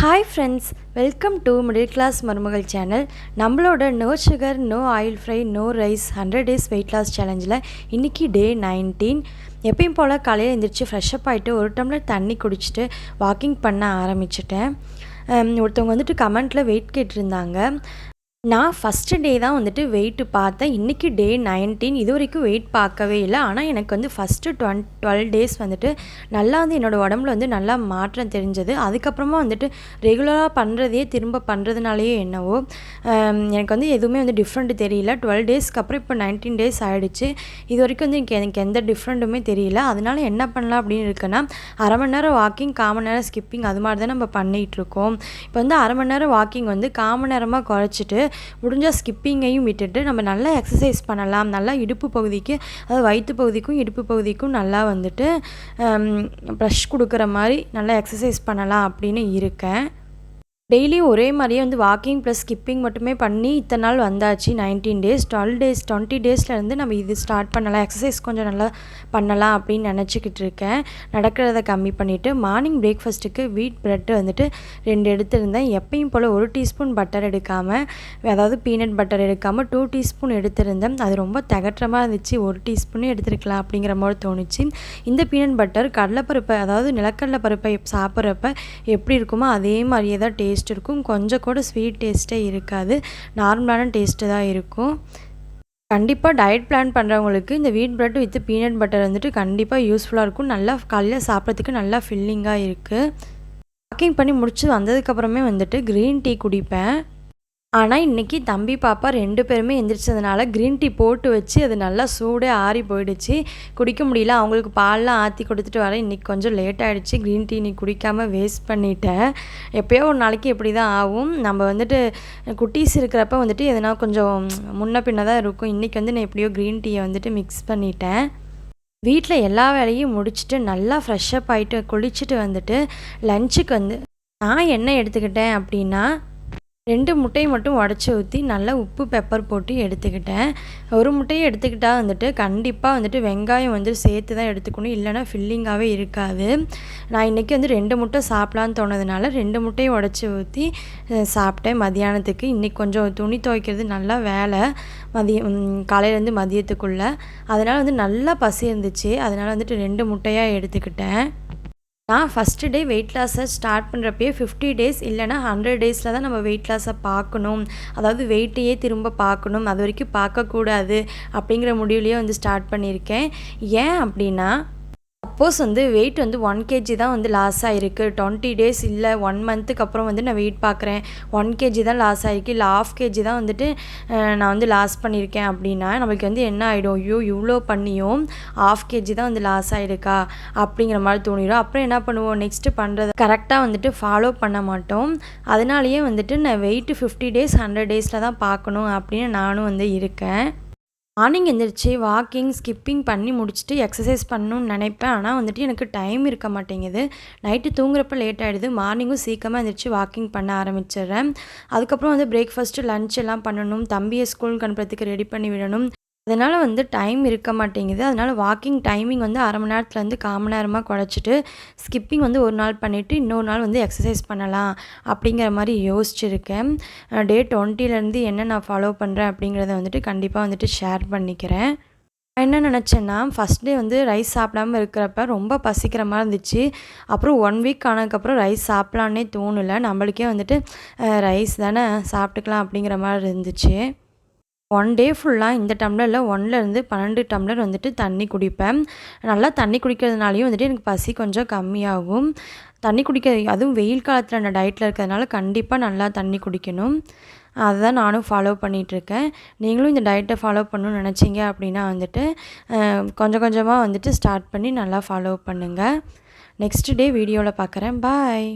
Hi friends welcome to middle class மருமகள் channel நம்மளோட no sugar no oil fry no rice hundred days weight loss சேலஞ்சில் இன்றைக்கி டே nineteen எப்பயும் போல் காலையில் எழுந்திரிச்சு fresh up ஆகிட்டு ஒரு டம்ளர் தண்ணி குடிச்சிட்டு வாக்கிங் பண்ண ஆரம்பிச்சிட்டேன். ஒருத்தவங்க வந்துட்டு கமெண்ட்டில் வெயிட் கேட்டிருந்தாங்க. நான் ஃபஸ்ட்டு டே தான் வந்துட்டு வெயிட்டு பார்த்தேன். இன்றைக்கி டே நைன்டீன் இது வரைக்கும் வெயிட் பார்க்கவே இல்லை. ஆனால் எனக்கு வந்து ஃபஸ்ட்டு டுவென் டுவெல் டேஸ் வந்துட்டு நல்லா வந்து என்னோடய உடம்புல வந்து நல்லா மாற்றம் தெரிஞ்சது. அதுக்கப்புறமா வந்துட்டு ரெகுலராக பண்ணுறதையே திரும்ப பண்ணுறதுனாலேயே என்னவோ எனக்கு வந்து எதுவுமே வந்து டிஃப்ரெண்ட் தெரியல. டுவெல் டேஸ்க்கு அப்புறம் இப்போ நைன்டீன் டேஸ் ஆகிடுச்சு இது வரைக்கும் வந்து எனக்கு எனக்கு எந்த டிஃப்ரெண்ட்டுமே தெரியல. அதனால என்ன பண்ணலாம் அப்படின்னு இருக்குன்னா அரை மணி நேரம் வாக்கிங் காமன் நேரம் ஸ்கிப்பிங் அது மாதிரி தான் நம்ம பண்ணிகிட்ருக்கோம் இப்போ வந்து அரை மணி நேரம் வாக்கிங் வந்து காமன் நேரமாக குறைச்சிட்டு முடிஞ்சால் ஸ்கிப்பிங்கையும் விட்டுட்டு நம்ம நல்லா எக்ஸசைஸ் பண்ணலாம். நல்லா இடுப்பு பகுதிக்கு அதாவது வயிற்று பகுதிக்கும் இடுப்பு பகுதிக்கும் நல்லா வந்துட்டு ப்ரஷ் கொடுக்குற மாதிரி நல்லா எக்ஸசைஸ் பண்ணலாம் அப்படின்னு இருக்கேன். டெய்லியும் ஒரே மாதிரியே வந்து வாக்கிங் ப்ளஸ் ஸ்கிப்பிங் மட்டுமே பண்ணி இத்தனை நாள் வந்தாச்சு nineteen days twelve days twenty டேஸ்லேருந்து நம்ம இது ஸ்டார்ட் பண்ணலாம். எக்ஸசைஸ் கொஞ்சம் நல்லா பண்ணலாம் அப்படின்னு நினச்சிக்கிட்டு இருக்கேன். நடக்கிறத கம்மி பண்ணிவிட்டு மார்னிங் பிரேக்ஃபாஸ்ட்டுக்கு வீட் ப்ரெட்டு வந்துட்டு ரெண்டு எடுத்திருந்தேன். எப்பயும் போல் ஒரு டீஸ்பூன் பட்டர் எடுக்காமல் அதாவது பீனட் பட்டர் எடுக்காமல் டூ டீஸ்பூன் எடுத்திருந்தேன். அது ரொம்ப தகற்றமாக இருந்துச்சு. ஒரு டீஸ்பூனே எடுத்துருக்கலாம் அப்படிங்கிற மாதிரி தோணுச்சு. இந்த பீனட் பட்டர் கடலைப்பருப்பை அதாவது நிலக்கடலை பருப்பை சாப்பிட்றப்ப எப்படி இருக்குமோ அதே மாதிரியே தான் டேஸ்ட் டேஸ்ட் இருக்கும். கொஞ்சம் கூட ஸ்வீட் டேஸ்ட்டே இருக்காது. நார்மலான டேஸ்ட்டு தான் இருக்கும். கண்டிப்பாக டயட் பிளான் பண்ணுறவங்களுக்கு இந்த wheat bread with peanut butter வந்துட்டு கண்டிப்பாக யூஸ்ஃபுல்லாக இருக்கும். நல்லா காலையில் சாப்பிட்றதுக்கு நல்லா ஃபில்லிங்காக இருக்குது வாக்கிங் பண்ணி முடிச்சு வந்ததுக்கப்புறமே வந்துட்டு க்ரீன் டீ குடிப்பேன். ஆனால் இன்றைக்கி தம்பி பாப்பா ரெண்டு பேருமே எந்திரிச்சதுனால க்ரீன் டீ போட்டு வச்சு அது நல்லா சூடே ஆறி போயிடுச்சு. குடிக்க முடியல. அவங்களுக்கு பால்லாம் ஆற்றி கொடுத்துட்டு வர இன்றைக்கி கொஞ்சம் லேட் ஆகிடுச்சு க்ரீன் டீ நீ குடிக்காமல் வேஸ்ட் பண்ணிட்டேன். எப்போயோ ஒரு நாளைக்கு எப்படி தான் ஆகும். நம்ம வந்துட்டு குட்டீஸ் இருக்கிறப்ப வந்துட்டு எதனா கொஞ்சம் முன்ன பின்ன தான் இருக்கும். இன்றைக்கி வந்து நான் எப்படியோ க்ரீன் டீயை வந்துட்டு மிக்ஸ் பண்ணிட்டேன். வீட்டில் எல்லா வேலையும் முடிச்சுட்டு நல்லா ஃப்ரெஷ்ஷப் ஆகிட்டு குளிச்சுட்டு வந்துட்டு லஞ்சுக்கு வந்து நான் என்ன எடுத்துக்கிட்டேன் அப்படின்னா ரெண்டு முட்டையை மட்டும் உடச்சி ஊற்றி நல்லா உப்பு பெப்பர் போட்டு எடுத்துக்கிட்டேன். ஒரு முட்டையை எடுத்துக்கிட்டால் வந்துட்டு கண்டிப்பாக வந்துட்டு வெங்காயம் வந்து சேர்த்து தான் எடுத்துக்கணும் இல்லைனா ஃபில்லிங்காகவே இருக்காது. நான் இன்றைக்கி வந்து ரெண்டு முட்டை சாப்பிட்லான்னு தோணதுனால ரெண்டு முட்டையை உடச்சி ஊற்றி சாப்பிட்டேன் மதியானத்துக்கு. இன்றைக்கி கொஞ்சம் துணி துவைக்கிறது நல்லா வேலை. மதியம் காலையிலேருந்து மதியத்துக்குள்ளே. அதனால் வந்து நல்லா பசி இருந்துச்சு. அதனால் வந்துட்டு ரெண்டு முட்டையாக எடுத்துக்கிட்டேன். நான் ஃபஸ்ட்டு டே வெயிட் லாஸை ஸ்டார்ட் பண்ணுறப்பயே ஃபிஃப்டி டேஸ் இல்லைனா ஹண்ட்ரட் டேஸில் தான் நம்ம வெயிட் லாஸை பார்க்கணும். அதாவது வெயிட்டையே திரும்ப பார்க்கணும். அது வரைக்கும் பார்க்கக்கூடாது அப்படிங்கிற முடிவுலேயே வந்து ஸ்டார்ட் பண்ணியிருக்கேன். ஏன் அப்படின்னா சப்போஸ் வந்து வெயிட் வந்து ஒன் கேஜி தான் வந்து லாஸ் ஆகிருக்கு டுவெண்ட்டி டேஸ் இல்லை ஒன் மந்த்துக்கு அப்புறம் வந்து நான் வெயிட் பார்க்குறேன். ஒன் கேஜி தான் லாஸ் ஆகிருக்கு இல்லை ஆஃப் கேஜி தான் வந்துட்டு நான் வந்து லாஸ் பண்ணியிருக்கேன் அப்படின்னா நம்மளுக்கு வந்து என்ன ஆகிடும் ஐயோ இவ்வளோ பண்ணியும் ஆஃப் கேஜி தான் வந்து லாஸ் ஆகிருக்கா அப்படிங்கிற மாதிரி தோணிடும். அப்புறம் என்ன பண்ணுவோம்? நெக்ஸ்ட்டு பண்ணுறது கரெக்டாக வந்துட்டு ஃபாலோ பண்ண மாட்டோம். அதனாலேயே வந்துட்டு நான் வெயிட்டு ஃபிஃப்டி டேஸ் ஹண்ட்ரட் டேஸில் தான் பார்க்கணும் அப்படின்னு நானும் வந்து இருக்கேன். மார்னிங் எழுந்திரிச்சி வாக்கிங் ஸ்கிப்பிங் பண்ணி முடிச்சுட்டு எக்ஸசைஸ் பண்ணணும்னு நினைப்பேன். ஆனால் வந்துட்டு எனக்கு டைம் இருக்க மாட்டேங்குது. நைட்டு தூங்குறப்ப லேட் ஆகிடுது மார்னிங்கும் சீக்கிரமாக எழுந்திரிச்சி வாக்கிங் பண்ண ஆரம்பிச்சிடுறேன். அதுக்கப்புறம் வந்து பிரேக்ஃபாஸ்ட்டு லன்ச் எல்லாம் பண்ணணும். தம்பியை ஸ்கூலுக்கு அனுப்புறதுக்கு ரெடி பண்ணி விடணும். அதனால் வந்து டைம் இருக்க மாட்டேங்குது. அதனால் வாக்கிங் டைமிங் வந்து அரை மணி நேரத்துலேருந்து கால் மணி நேரமாக குறைச்சிட்டு ஸ்கிப்பிங் வந்து ஒரு நாள் பண்ணிவிட்டு இன்னொரு நாள் வந்து எக்ஸசைஸ் பண்ணலாம் அப்படிங்கிற மாதிரி யோசிச்சுருக்கேன். டே டுவெண்ட்டிலேருந்து என்ன நான் ஃபாலோ பண்ணுறேன் அப்படிங்கிறத வந்துட்டு கண்டிப்பாக வந்துட்டு ஷேர் பண்ணிக்கிறேன். என்ன நினச்சேன்னா ஃபஸ்ட் டே வந்து ரைஸ் சாப்பிடாமல் இருக்கிறப்ப ரொம்ப பசிக்கிற மாதிரி இருந்துச்சு. அப்புறம் ஒன் வீக் ஆனதுக்கப்புறம் ரைஸ் சாப்பிட்லான்னே தோணலை. நம்மளுக்கே வந்துட்டு ரைஸ் தானே சாப்பிட்டுக்கலாம் அப்படிங்கிற மாதிரி இருந்துச்சு. ஒன் டே ஃபுல்லாக இந்த டம்ளரில் ஒன்லேருந்து பன்னெண்டு டம்ளர் வந்துட்டு தண்ணி குடிப்பேன். நல்லா தண்ணி குடிக்கிறதுனாலையும் வந்துட்டு எனக்கு பசி கொஞ்சம் கம்மியாகும். தண்ணி குடிக்க அதுவும் வெயில் காலத்தில் நான் டயட்டில் இருக்கிறதுனால கண்டிப்பாக நல்லா தண்ணி குடிக்கணும். அதுதான் நானும் ஃபாலோ பண்ணிகிட்ருக்கேன் நீங்களும் இந்த டயட்டை ஃபாலோ பண்ணணும்னு நினச்சிங்க அப்படின்னா வந்துட்டு கொஞ்சம் கொஞ்சமாக வந்துட்டு ஸ்டார்ட் பண்ணி நல்லா ஃபாலோ பண்ணுங்கள் நெக்ஸ்ட் டே வீடியோவில் பார்க்குறேன் பாய்